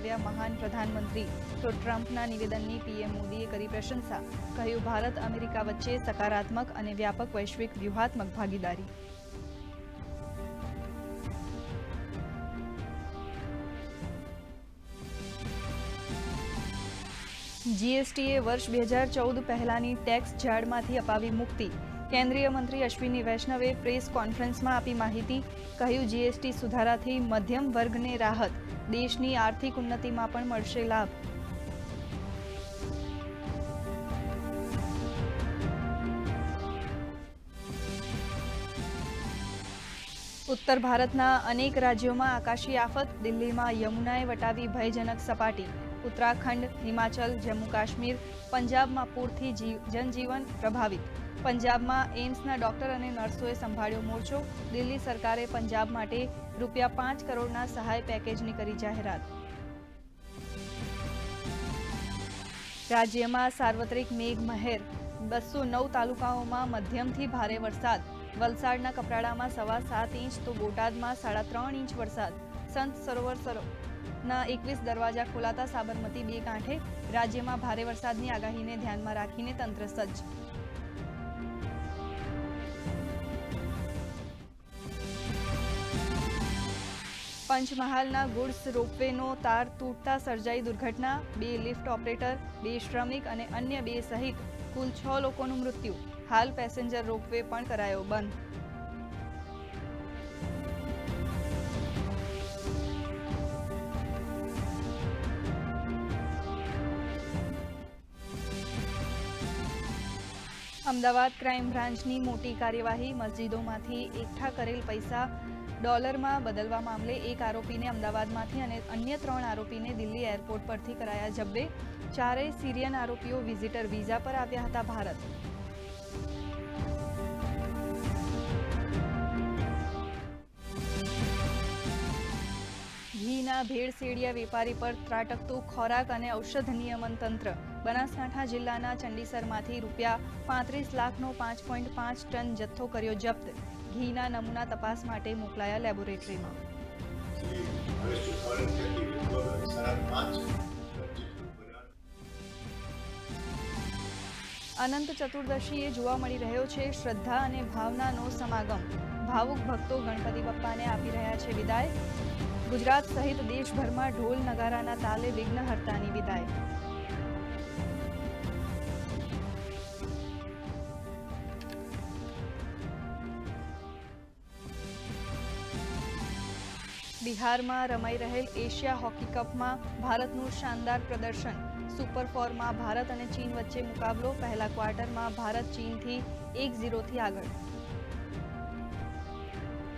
બનાવ્યા મહાન પ્રધાનમંત્રી. તો ટ્રમ્પના નિવેદનની પીએમ મોદીએ કરી પ્રશંસા. કહ્યું, ભારત અમેરિકા વચ્ચે સકારાત્મક અને વ્યાપક વૈશ્વિક વ્યૂહાત્મક ભાગીદારી. જીએસટીએ વર્ષ બે હજાર ચૌદ પહેલાની ટેક્સ ઝાડમાંથી અપાવી મુક્તિ. કેન્દ્રીય મંત્રી અશ્વિની વૈષ્ણવે પ્રેસ કોન્ફરન્સમાં આપી માહિતી કહ્યું, જીએસટી સુધારાથી મધ્યમ વર્ગને રાહત, દેશની આર્થિક ઉન્નતિમાં પણ મળશે લાભ. ઉત્તર ભારતના અનેક રાજ્યોમાં આકાશી આફત, દિલ્હીમાં યમુનાએ વટાવી ભયજનક સપાટી. ઉત્તરાખંડ, હિમાચલ, જમ્મુ કાશ્મીર, પંજાબમાં પૂરથી જીવ- જનજીવન પ્રભાવિત. પંજાબમાં એમ્સના ડોક્ટર અને નર્સોએ સંભાળ્યો મોરચો. દિલ્હી સરકારે પંજાબ માટે રૂપિયા પાંચ કરોડના સહાય પેકેજની કરી જાહેરાત. રાજ્યમાં સાર્વત્રિક મેઘ મહેર બસો નવ તાલુકાઓમાં મધ્યમથી ભારે વરસાદ. વલસાડના કપરાડામાં સવા સાત ઇંચ તો બોટાદમાં સાડા ત્રણ ઇંચ વરસાદ. સંત સરોવર સરોના એકવીસ દરવાજા ખોલાતા સાબરમતી બે કાંઠે. રાજ્યમાં ભારે વરસાદની આગાહીને ધ્યાનમાં રાખીને તંત્ર સજ્જ. પંચમહાલના ગુડ્સ રોપવેનો તાર તૂટતા સર્જાઈ દુર્ઘટના, બે લિફ્ટ ઓપરેટર, બે શ્રમિક અને અન્ય બે સહિત કુલ છ લોકોનું મૃત્યુ. હાલ પેસેન્જર રોપવે પણ કરાયો બંધ. અમદાવાદ ક્રાઇમ બ્રાન્ચની મોટી કાર્યવાહી, મસ્જિદોમાંથી એકઠા કરેલ પૈસા ડોલરમાં બદલવા મામલે એક આરોપીને અમદાવાદમાંથી અને અન્ય ત્રણ આરોપીને દિલ્હી એરપોર્ટ પરથી કરાયા જબ્બે. ચારેય સિરિયન આરોપીઓ વિઝિટર વિઝા પર આવ્યા હતા ભારત. ઘીના ભેળસેડિયા વેપારી પર ત્રાટકતું ખોરાક અને ઔષધ નિયમન તંત્ર. બનાસકાંઠા જિલ્લાના ચંડીસરમાંથી રૂપિયા પાંત્રીસ લાખનો પાંચ પોઈન્ટ પાંચ ટન જથ્થો કર્યો જપ્ત. ઘીના નમૂના તપાસ માટે મોકલાયા લેબોરેટરીમાં. અનંત ચતુર્દશીએ જોવા મળી રહ્યો છે શ્રદ્ધા અને ભાવનાનો સમાગમ. ભાવુક ભક્તો ગણપતિ બપ્પાને આપી રહ્યા છે વિદાય. ગુજરાત સહિત દેશભરમાં ઢોલ નગારાના તાલે વિઘ્નહર્તાની વિદાય. બિહારમાં રમાઈ રહેલ એશિયા હોકી કપમાં ભારતનું શાનદાર પ્રદર્શન. સુપર ફોરમાં ભારત અને ચીન વચ્ચે મુકાબલો પહેલા ક્વાર્ટરમાં ભારત ચીનથી એક ઝીરોથી આગળ.